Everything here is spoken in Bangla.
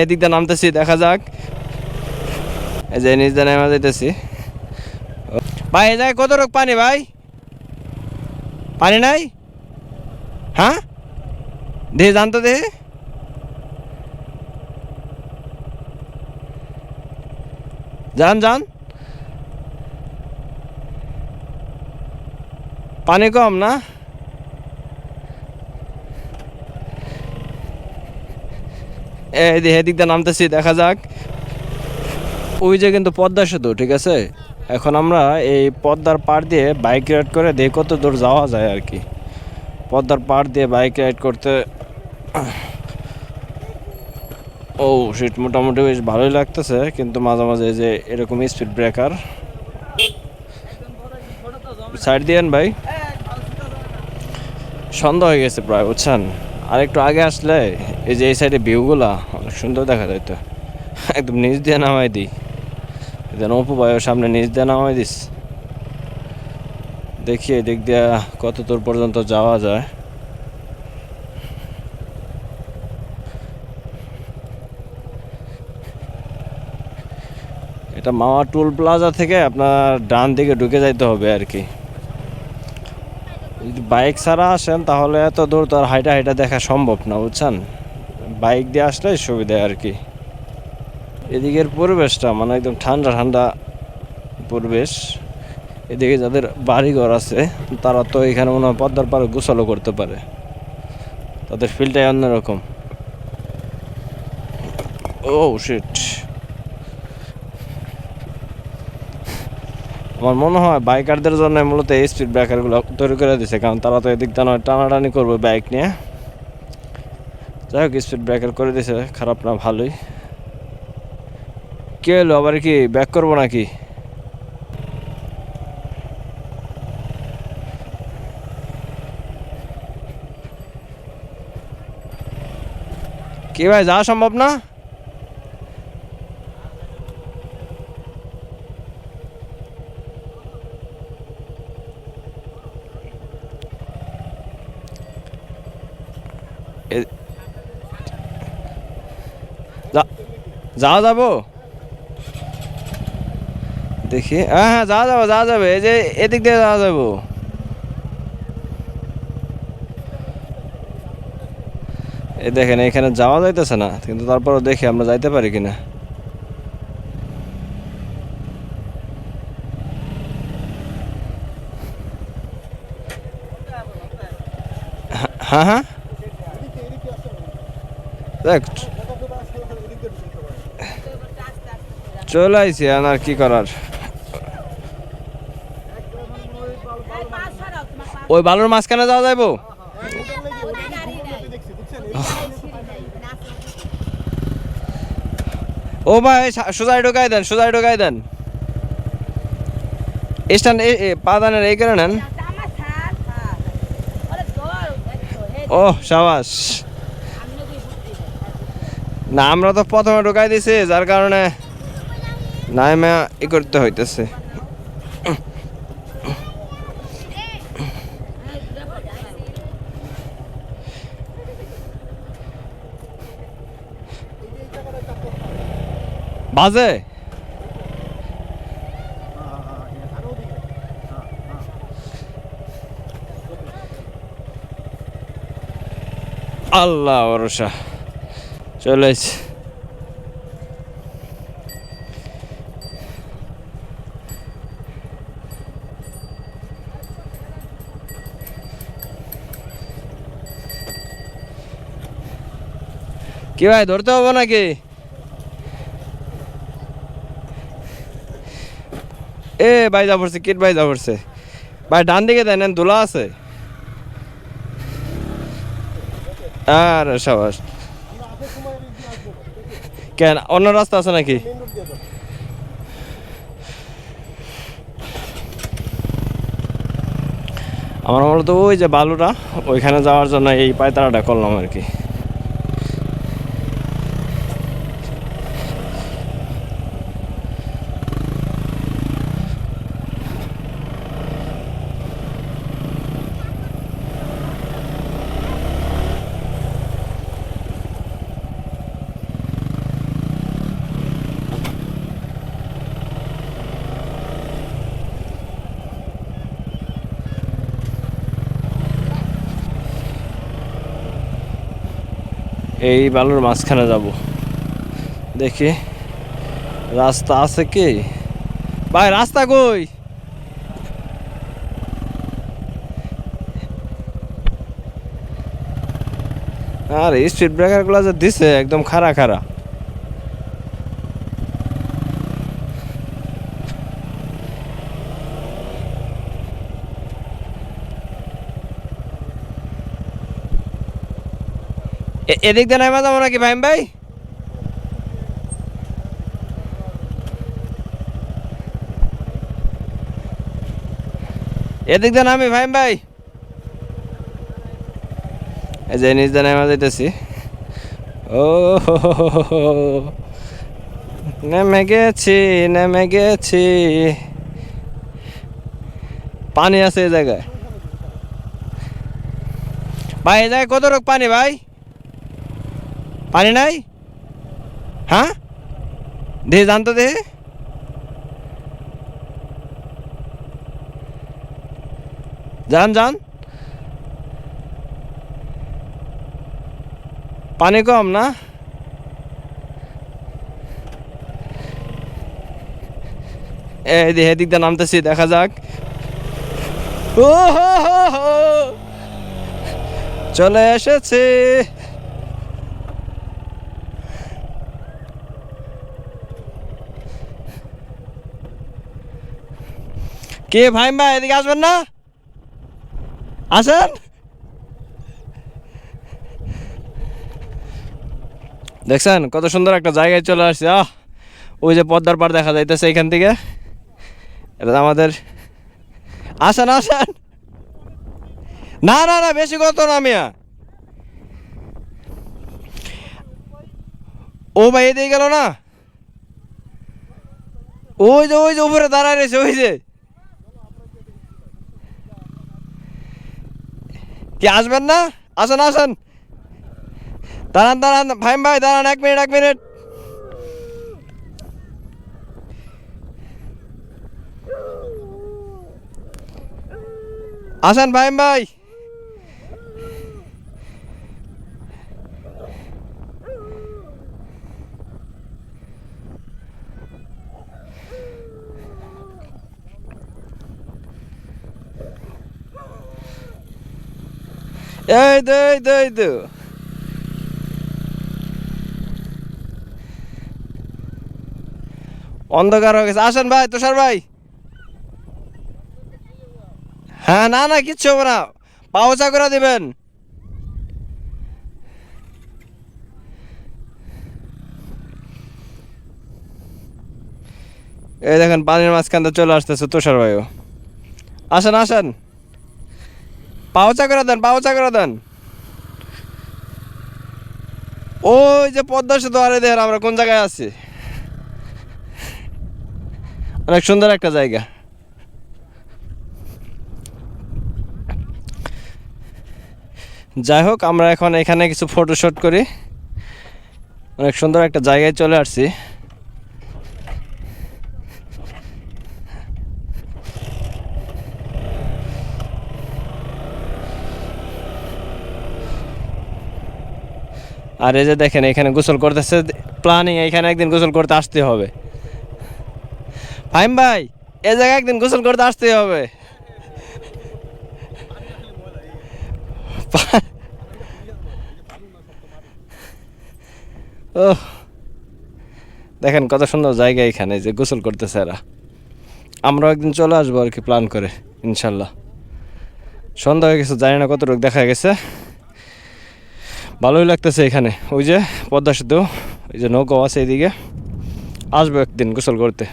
এদিক দিয়ে নামতেছি, দেখা যাক। এই যে নেমে যাইতেছি। ভাই, এই কত রোগ পানি ভাই? পানি নাই? হ্যাঁ? দেহে জানতো দেহে? যান যান পানি কম না? এদিক দিয়ে নামতেছি, দেখা যাক। ওই যে কিন্তু পদ্মা সেতু, ঠিক আছে? এখন আমরা এই পদ্মার পাড় দিয়ে বাইক রাইড করে দেখি কত দূর যাওয়া যায় আর কি। পদ্মার পাড় দিয়ে বাইক রাইড করতে ও সিট মোটামুটি বেশ ভালোই লাগতেছে, কিন্তু মাঝে মাঝে যে এরকম স্পিড ব্রেকার সাইড দিয়েন ভাই। সন্ধ্যা হয়ে গেছে প্রায়, বুঝছেন? আর একটু আগে আসলে এই যে এই সাইডে ভিউগুলা অনেক সুন্দর দেখা যায় তো। একদম নিচ দিয়ে নামাই দিই। যেন অপু ভাইয়ের সামনে নিচ দিয়ে নামাই দিস। দেখি এদিক দিয়ে কত দূর পর্যন্ত যাওয়া যায়। এটা মাওয়া টুল প্লাজা থেকে আপনার ডান দিকে ঢুকে যাইতে হবে আর কি। বাইক ছাড়া আসেন, তাহলে এত দূর তো আর হাইটা হাইটা দেখা সম্ভব না, বুঝছেন? বাইক দিয়ে আসলে সুবিধা আর কি। এদিকের পরিবেশটা মানে একদম ঠান্ডা ঠান্ডা পরিবেশ। এদিকে যাদের বাড়িঘর আছে, তারা তো এখানে মনে হয় পদ্মার পাড়ে গোসলও করতে পারে। তাদের ফিলটাই অন্যরকম। ও শিট আমার মনে হয় বাইকারদের জন্য মূলত এই স্পিড ব্রেকারগুলো তৈরি করে দিছে, কারণ তারা তো এদিক দিয়ে টানাটানি করবে বাইক নিয়ে। যাই হোক স্পিড ব্রেকার করে দিছে, খারাপ না, ভালোই। কে হলো, আবার কি ব্যাক করব নাকি? কে ভাই, যাওয়া সম্ভব না? যাওয়া যাব? দেখি হ্যাঁ হ্যাঁ যাওয়া যাব, যাওয়া যাবে। এই যে এদিক দিয়ে যাওয়া যাব। এই দেখেন, এখানে যাওয়া যাইতেছে না, কিন্তু তারপরও দেখি আমরা যাইতে পারি কিনা। হ্যাঁ হ্যাঁ। দেখ চলে আইছি আর কি করার। ওই বালুর মাঝখানে যাওয়া যাইবো? ও ভাই সোজাই ঢোকাই দেন সোজাই ঢোকাই দেন। স্ট্যান্ড পাদানের এই করে নেন। ও সাবাস। না, আমরা তো প্রথমে ঢোকাই দিছি, যার কারণে নাইমে ই করতে হইতেছে। বাজে? আল্লাহ, ভরসা। চলে। কি ভাই, ধরতে হবে নাকি? এ ভাই যা পড়ছে, কিট ভাই যা পড়ছে। ভাই, ডান দিকে দেন দোলা আছে। আর সাবাস। কেন? অন্য রাস্তা আছে নাকি? আমার মূলত ওই যে বালুটা, ওইখানে যাওয়ার জন্য এই পায়তারাটা করলাম আর কি। এই বালুর মাঝখানে যাব। দেখি, রাস্তা আছে কি? ভাই, রাস্তা কই? আর এই স্পিড ব্রেকারগুলো যে দিছে, একদম খাড়া খাড়া। এদিক দিয়ে নামা যাব নাকি ভাইম ভাই? এদিক দিয়ে নামি ভাইম ভাই। এই যে নিজ দিয়ে নামা যাইতেছি। ও। নেমে গেছি নেমে গেছি। পানি আছে এই জায়গায়। ভাই, এই জায়গায় কত রোগ পানি ভাই? পানি নাই? হ্যাঁ? দেহে জানতো দেহে? যান যান পানি কম না? এদিক দিয়ে নামতেছি, দেখা যাক। ও হো হো। চলে এসেছি। কে ভাই ভাই এদিকে আসবেন না? আসেন। দেখছেন কত সুন্দর একটা জায়গায় চলে আসছে, আহ! ওই যে পদ্মার পাড় দেখা যাইতেছে এখান থেকে। এটা আমাদের আসেন আসেন। না না না, বেশি কত না মিয়া। ও ভাই এদিকে গেল না? ওই যে ওই যে উপরে দাঁড়ায় রয়েছে, ওই যে। কি আসবেন না? আসেন আসেন। দাঁড়ান দাঁড়ান। ভাই ভাই, দাঁড়ান এক মিনিট এক মিনিট। আসেন ভাই ভাই। এই তো এই তো অন্ধকার হয়ে গেছে। আসেন ভাই, তুষার ভাই। হ্যাঁ না না, কিচ্ছু হবে না। পাওচা করে দিবেন। এই দেখেন, পানির মাঝখান চলে আসতেছে তুষার ভাইও। আসেন আসেন। পাওচা করে দেন পাওচা করে দেন। ওই যে পদ্মা সেতু আরে দেখেন আমরা কোন জায়গায় আছি? অনেক সুন্দর একটা জায়গা। যাই হোক, আমরা এখন এখানে কিছু ফটোশুট করি। অনেক সুন্দর একটা জায়গায় চলে আসছি। আর এই যে দেখেন, এখানে গোসল করতেছে। প্ল্যানিং এখানে একদিন গোসল করতে আসতে হবে। ফাইম ভাই এ জায়গায় একদিন গোসল করতে আসতে হবে। ও দেখেন কত সুন্দর জায়গা এখানে যে গোসল করতেছে এরা। আমরাও একদিন চলে আসব আর কি প্ল্যান করে, ইনশাল্লাহ। সন্ধ্যা হয়ে গেছে, জানি না কতটুকু দেখা গেছে। ভালোই লাগতেছে এখানে। ওই যে পদ্মা সেতু, ওই যে নৌকাও আছে এদিকে। আসব একদিন গোসল করতে।